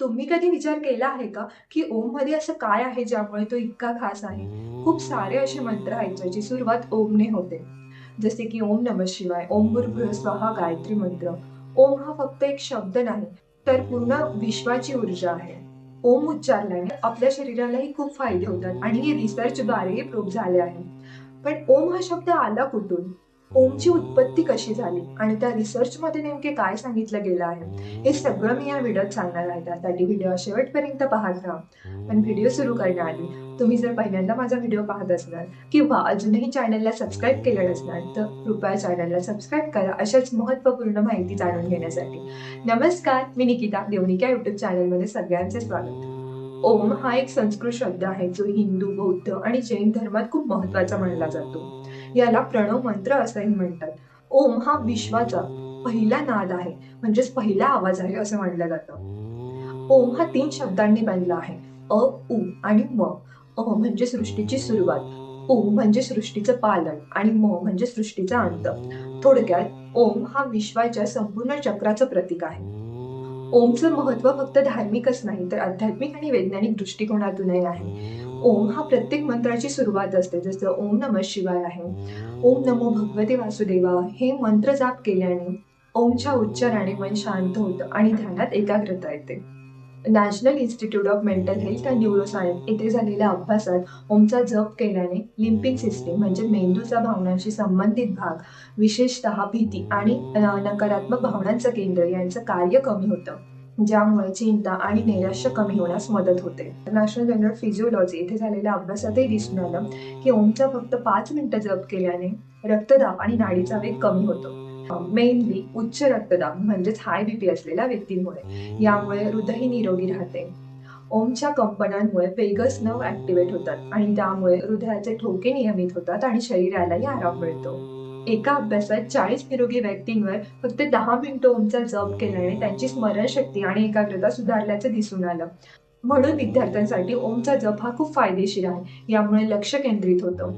तुम्ही कधी विचार केला आहे का की ओममध्ये असं काय आहे ज्यामुळे तो इतका खास आहे? खूप सारे असे मंत्र आहेत ज्याची सुरुवात ओमने होते. जसे की ओम नम शिवाय ओम भूर्भुव स्वाहा गायत्री मंत्र. ओम हा फक्त एक शब्द नाही तर पूर्ण विश्वाची ऊर्जा आहे. ओम उच्चारल्याने आपल्या शरीरालाही खूप फायदे होतात आणि हे रिसर्चद्वारेही प्रूव्ह झाले आहे. पण ओम हा शब्द आला कुठून? ओमची उत्पत्ती कशी झाली आणि त्या रिसर्चमध्ये नेमके काय सांगितलं गेलं आहे हे सगळं मी या व्हिडिओत सांगणार आहे. त्यासाठी व्हिडिओ शेवटपर्यंत पाहत राहा. पण व्हिडिओ सुरू करण्याआधी तुम्ही जर पहिल्यांदा माझा व्हिडिओ पाहत असणार किंवा अजूनही चॅनलला सबस्क्राईब केलं नसणार तर कृपया चॅनलला सबस्क्राईब करा अशाच महत्त्वपूर्ण माहिती जाणून घेण्यासाठी. नमस्कार मी निकिता देवनिका युट्यूब चॅनलमध्ये सगळ्यांचे स्वागत. ओम हा एक संस्कृत शब्द आहे जो हिंदू बौद्ध आणि जैन धर्मात खूप महत्त्वाचा मानला जातो. याला प्रणव मंत्र असंही म्हणतात. ओम हा विश्वाचा पहिला नाद आहे. म्हणजेच पहिला आवाज आहे असं मानलं जातं. ओम हा तीन शब्दांनी बनला आहे. अ उ आणि म. अ म्हणजे सृष्टीची सुरुवात. उ म्हणजे सृष्टीचं पालन आणि म म्हणजे सृष्टीचा अंत. थोडक्यात ओम हा विश्वाच्या संपूर्ण चक्राचं प्रतीक आहे. ओमचं महत्त्व फक्त धार्मिकच नाही तर आध्यात्मिक आणि वैज्ञानिक दृष्टिकोनातूनही आहे. ओम हा प्रत्येक मंत्राची सुरुवात असते. जसं ओम नम शिवाय आहे ओम नमो भगवते वासुदेवा हे मंत्र जाप केल्याने ओमच्या उच्चाराने मन शांत होतं आणि ध्यानात एकाग्रता येते. National Institute of Mental Health and Neuroscience येथे झालेल्या अभ्यासात ओमचा जप केल्याने लिम्पिक सिस्टीम म्हणजे मेंदूचा भावनांशी संबंधित भाग विशेषतः भीती आणि नकारात्मक भावनांचं केंद्र यांचं कार्य कमी होतं. ज्यामुळे चिंता आणि नैराश्य कमी होण्यास मदत होते. नॅशनल जनरल फिजिओलॉजी येथे झालेल्या अभ्यासातही दिसून आलं की ओमचा फक्त पाच मिनिटं जप केल्याने रक्तदाब आणि नाडीचा वेग कमी होतो. मेनली उच्च रक्तदाब म्हणजेच हाय बीपी असलेल्या व्यक्तींमुळे. यामुळे हृदयही निरोगी राहते. ओमच्या कंपनांमुळे वेगस नव ऍक्टिव्हेट होतात आणि त्यामुळे हृदयाचे ठोके नियमित होतात आणि शरीरालाही आराम मिळतो. एका अभ्यासात चाळीस निरोगी व्यक्तींवर फक्त दहा मिनिटं ओमचा जप केल्याने त्यांची स्मरणशक्ती आणि एकाग्रता सुधारल्याचं दिसून आलं. म्हणून विद्यार्थ्यांसाठी ओमचा जप हा खूप फायदेशीर आहे यामुळे लक्ष केंद्रित होतं.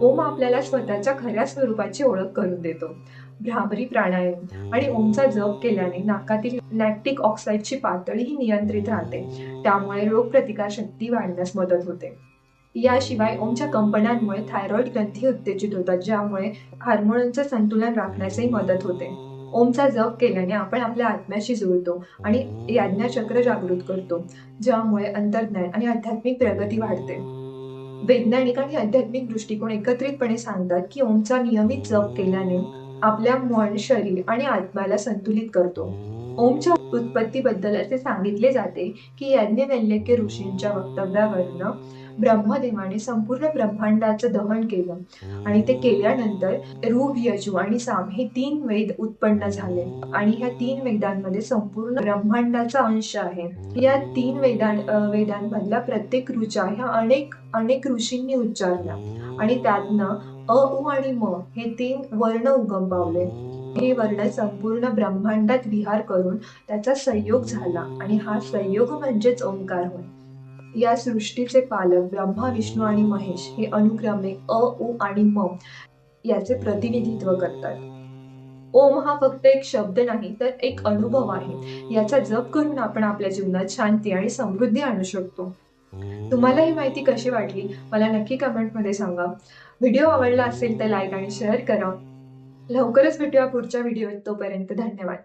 ओम आपल्याला स्वतःच्या खऱ्या स्वरूपाची ओळख करून देतो. भ्रामरी प्राणायाम आणि ओमचा जप केल्याने नाकातील लॅक्टिक ऑक्साईडची पातळीही नियंत्रित राहते. त्यामुळे रोगप्रतिकार शक्ती वाढण्यास मदत होते. याशिवाय ओमच्या कंपनांमुळे थायरॉइड ग्रंथी उत्तेजित होतात ज्यामुळे हार्मोनचं संतुलन राखण्यासही मदत होते. ओमचा जप केल्याने आपण आपल्या आत्म्याशी जुळतो आणि याज्ञाचक्र जागृत करतो ज्यामुळे अंतर्ज्ञान आणि आध्यात्मिक प्रगती वाढते. वैज्ञानिक आणि आध्यात्मिक दृष्टिकोन एकत्रितपणे सांगतात की ओमचा नियमित जप केल्याने आपल्या मन शरीर आणि आत्म्याला संतुलित करतो. ओमच्या उत्पत्तीबद्दल असे सांगितले जाते की याज्ञवल्क्य ऋषींच्या वक्तव्यावरनं ब्रह्मदेवाने संपूर्ण ब्रह्मांडाचं दहन केलं. आणि ते केल्यानंतर ऋग यजू आणि साम हे तीन वेद उत्पन्न झाले. आणि ह्या तीन वेदांमध्ये संपूर्ण ब्रह्मांडाचा अंश आहे. या तीन वेदां वेदांमधला प्रत्येक ऋचा ह्या अनेक अनेक ऋषींनी उच्चारला. आणि त्यातनं अ उ आणि म हे तीन वर्ण उगम पावले हे वर्ण संपूर्ण ब्रह्मांडात विहार करून त्याचा संयोग झाला. आणि हा संयोग म्हणजेच ओंकार होय. या सृष्टीचे पालक ब्रह्मा विष्णू आणि महेश हे अनुक्रमे अ उ आणि म याचे प्रतिनिधित्व करतात. ओम हा फक्त एक शब्द नाही तर एक अनुभव आहे. याचा जप करून आपण आपल्या जीवनात शांती आणि समृद्धी आणू शकतो. तुम्हाला ही माहिती कशी वाटली? मला नक्की कमेंटमध्ये सांगा. व्हिडिओ आवडला असेल तर लाईक आणि शेअर करा. लवकरच भेटूया पुढच्या व्हिडिओत तोपर्यंत. धन्यवाद.